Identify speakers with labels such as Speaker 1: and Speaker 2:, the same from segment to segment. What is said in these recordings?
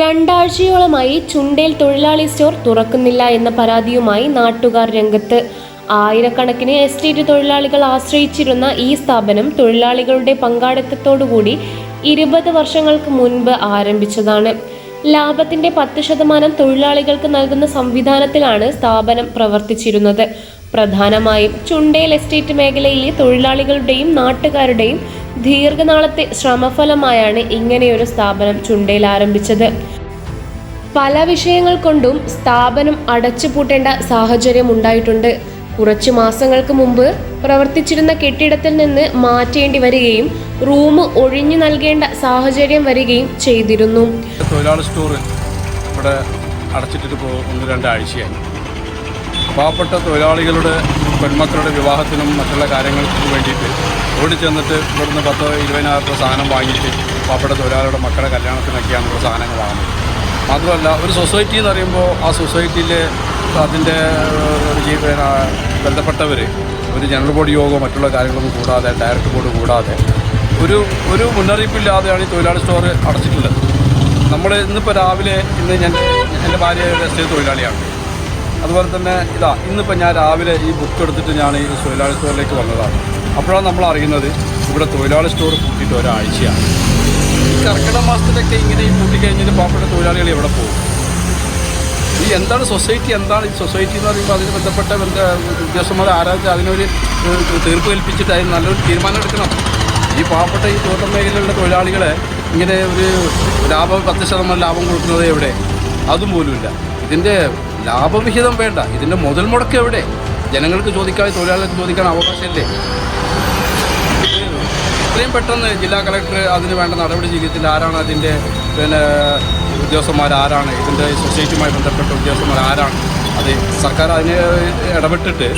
Speaker 1: രണ്ടാഴ്ചയോളമായി ചുണ്ടേൽ തൊഴിലാളി സ്റ്റോർ തുറക്കുന്നില്ല എന്ന പരാതിയുമായി നാട്ടുകാർ രംഗത്ത്. ആയിരക്കണക്കിന് എസ്റ്റേറ്റ് തൊഴിലാളികൾ ആശ്രയിച്ചിരുന്ന ഈ സ്ഥാപനം തൊഴിലാളികളുടെ പങ്കാളിത്തത്തോടുകൂടി ഇരുപത് വർഷങ്ങൾക്ക് മുൻപ് ആരംഭിച്ചതാണ്. ലാഭത്തിന്റെ പത്ത് ശതമാനം തൊഴിലാളികൾക്ക് നൽകുന്ന സംവിധാനത്തിലാണ് സ്ഥാപനം പ്രവർത്തിച്ചിരുന്നത്. പ്രധാനമായും ചുണ്ടേൽ എസ്റ്റേറ്റ് മേഖലയിലെ തൊഴിലാളികളുടെയും നാട്ടുകാരുടെയും ദീർഘനാളത്തെ ശ്രമഫലമായാണ് ഇങ്ങനെയൊരു സ്ഥാപനം ചുണ്ടയിൽ ആരംഭിച്ചത്. പല വിഷയങ്ങൾ കൊണ്ടും സ്ഥാപനം അടച്ചുപൂട്ടേണ്ട സാഹചര്യം ഉണ്ടായിട്ടുണ്ട്. കുറച്ച് മാസങ്ങൾക്ക് മുമ്പ് പ്രവർത്തിച്ചിരുന്ന കെട്ടിടത്തിൽ നിന്ന് മാറ്റേണ്ടി വരികയും റൂം ഒഴിഞ്ഞു നൽകേണ്ട സാഹചര്യം വരികയും ചെയ്തിരുന്നു.
Speaker 2: തൊഴിലാളി സ്റ്റോർ ഇവിടെ അടച്ചിട്ടിട്ട് ഒന്ന് രണ്ടാഴ്ചയായി പാവപ്പെട്ട തൊഴിലാളികളുടെ പെൺമക്കളുടെ വിവാഹത്തിനും മറ്റുള്ള കാര്യങ്ങൾക്കും വേണ്ടിയിട്ട് ഓടി ചെന്നിട്ട് ഇവിടുന്ന് പത്ത് ഇരുപതിനായിരം രൂപ സാധനം വാങ്ങിയിട്ട് പാവപ്പെട്ട തൊഴിലാളികളുടെ മക്കളുടെ കല്യാണത്തിനൊക്കെയാണ് ഇവിടെ സാധനങ്ങൾ വാങ്ങുന്നത്. മാത്രമല്ല ഒരു സൊസൈറ്റി എന്ന് പറയുമ്പോൾ ആ സൊസൈറ്റിയിൽ അതിന്റെ ബന്ധപ്പെട്ടവർ ഒരു ജനറൽ ബോഡി യോഗമോ മറ്റുള്ള കാര്യങ്ങളൊന്നും കൂടാതെ ഡയറക്ടർ ബോർഡ് കൂടാതെ ഒരു ഒരു മുന്നറിയിപ്പില്ലാതെയാണ് ഈ തൊഴിലാളി സ്റ്റോർ അടച്ചിട്ടുള്ളത്. നമ്മൾ ഇന്നിപ്പോൾ രാവിലെ ഇന്ന് ഞാൻ എന്റെ ഭാര്യ എസ്റ്റേറ്റ് തൊഴിലാളിയാണ്. അതുപോലെ തന്നെ ഇതാ ഇന്നിപ്പോൾ ഞാൻ രാവിലെ ഈ ബുക്ക് എടുത്തിട്ട് ഞാൻ ഈ തൊഴിലാളി സ്റ്റോറിലേക്ക് വന്നതാണ്. അപ്പോഴാണ് നമ്മൾ അറിയുന്നത് ഇവിടെ തൊഴിലാളി സ്റ്റോർ പൂട്ടിയിട്ട് ഒരാഴ്ചയാണ്. ഈ കർക്കിടക മാസത്തിലൊക്കെ ഇങ്ങനെ ഈ കൂട്ടിക്കഴിഞ്ഞിട്ട് പാവപ്പെട്ട തൊഴിലാളികൾ എവിടെ പോകും? ഈ എന്താണ് സൊസൈറ്റി എന്താണ് ഈ സൊസൈറ്റി എന്ന് പറയുമ്പോൾ അതിന് ബന്ധപ്പെട്ട ബന്ധ ഉദ്യോഗസ്ഥന്മാർ ആരാധിച്ച് അതിനൊരു തീർപ്പ് കൽപ്പിച്ചിട്ട് അതിന് നല്ലൊരു തീരുമാനം എടുക്കണം. ഈ പാവപ്പെട്ട ഈ തോട്ടം മേഖലയിലുള്ള തൊഴിലാളികളെ ഇങ്ങനെ ഒരു ലാഭം പത്ത് ശതമാനം ലാഭം കൊടുക്കുന്നത് എവിടെ? അതും പോലുമില്ല. ഇതിന്റെ ലാഭവിഹിതം വേണ്ട. ഇതിന്റെ മുതൽ മുടക്ക് എവിടെ? ജനങ്ങൾക്ക് ചോദിക്കാൻ തൊഴിലാളികൾക്ക് ചോദിക്കാൻ അവകാശമില്ലേ? എത്രയും പെട്ടെന്ന് ജില്ലാ കളക്ടർ അതിന് വേണ്ട നടപടി സ്വീകരിച്ചില്ല ആരാണ് അതിന്റെ പിന്നെ ഉദ്യോഗസ്ഥന്മാർ ആരാണ് ഇതിന്റെ സൊസൈറ്റിയുമായി ബന്ധപ്പെട്ട ഉദ്യോഗസ്ഥന്മാർ ആരാണ് അത് സർക്കാർ അതിന് ഇടപെട്ടിട്ട്.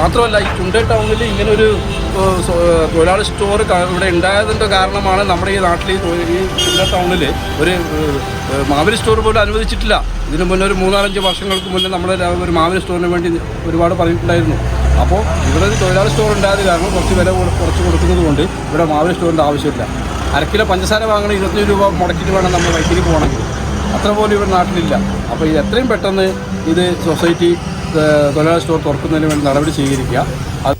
Speaker 2: മാത്രമല്ല ഈ ചുണ്ട ടൗണിൽ ഇങ്ങനെ ഒരു തൊഴിലാളി സ്റ്റോർ ഇവിടെ ഉണ്ടായതിന്റെ കാരണമാണ് നമ്മുടെ ഈ നാട്ടിൽ ഈ ചുണ്ട ടൗണിൽ ഒരു മാവേലി സ്റ്റോർ പോലും അനുവദിച്ചിട്ടില്ല. ഇതിനു മുന്നേ ഒരു മൂന്നാലഞ്ച് വർഷങ്ങൾക്ക് മുന്നേ നമ്മുടെ ഒരു മാവേലി സ്റ്റോറിന് വേണ്ടി ഒരുപാട് പറഞ്ഞിട്ടുണ്ടായിരുന്നു. അപ്പോൾ ഇവിടെ ഒരു തൊഴിലാളി സ്റ്റോർ ഉണ്ടായത് കാരണം കുറച്ച് വില കുറച്ച് കൊടുക്കുന്നത് കൊണ്ട് ഇവിടെ മാവേലി സ്റ്റോറിന്റെ ആവശ്യമില്ല. അരക്കിലോ കിലോ പഞ്ചസാര വാങ്ങണം ഇരുപത്തഞ്ച് രൂപ മുടക്കിയിട്ട് വേണം നമ്മൾ വൈദ്യുതി പോകണമെങ്കിൽ. അത്ര പോലും ഇവിടെ നാട്ടിലില്ല. അപ്പോൾ ഇത് എത്രയും പെട്ടെന്ന് ഇത് സൊസൈറ്റി തൊഴിലാളി സ്റ്റോർ തുറക്കുന്നതിന് വേണ്ടി നടപടി സ്വീകരിക്കുക.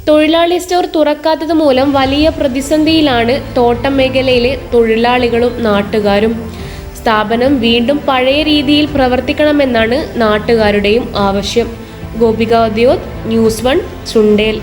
Speaker 1: തൊഴിലാളി സ്റ്റോർ തുറക്കാത്തത് മൂലം വലിയ പ്രതിസന്ധിയിലാണ് തോട്ടം മേഖലയിലെ തൊഴിലാളികളും നാട്ടുകാരും. സ്ഥാപനം വീണ്ടും പഴയ രീതിയിൽ പ്രവർത്തിക്കണമെന്നാണ് നാട്ടുകാരുടെയും ആവശ്യം. Gopika Udyog news one Chundel.